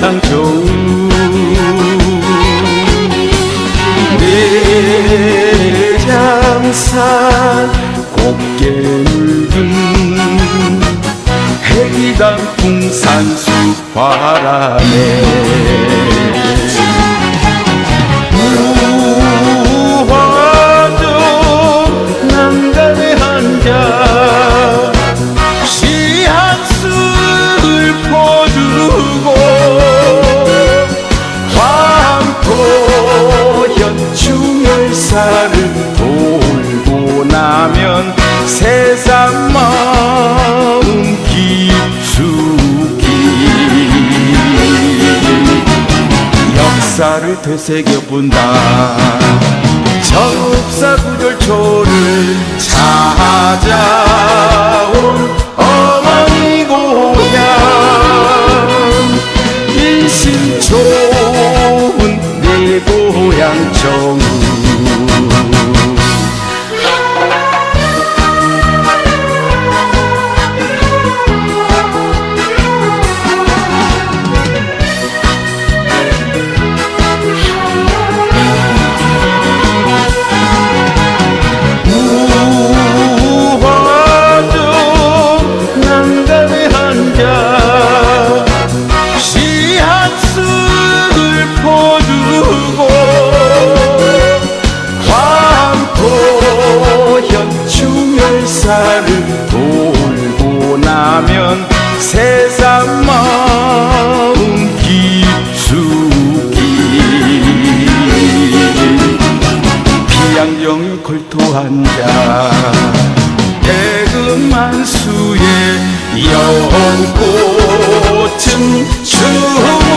향초 내장산 곱게 물든 해기당 풍산수 바람에 돌고 나면 세상 마음 깊숙이. 역사를 되새겨본다. 접사구절초를 찾아온 어머니 고향. 인심 좋은 내 고향 퍼주고 황토현 중열사를 돌고 나면 세상 마음 깊숙이 비양경 걸터 앉아 대금한 수의 춤을 추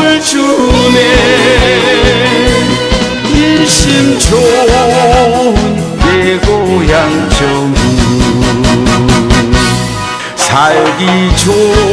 고향 정우 살기 좋은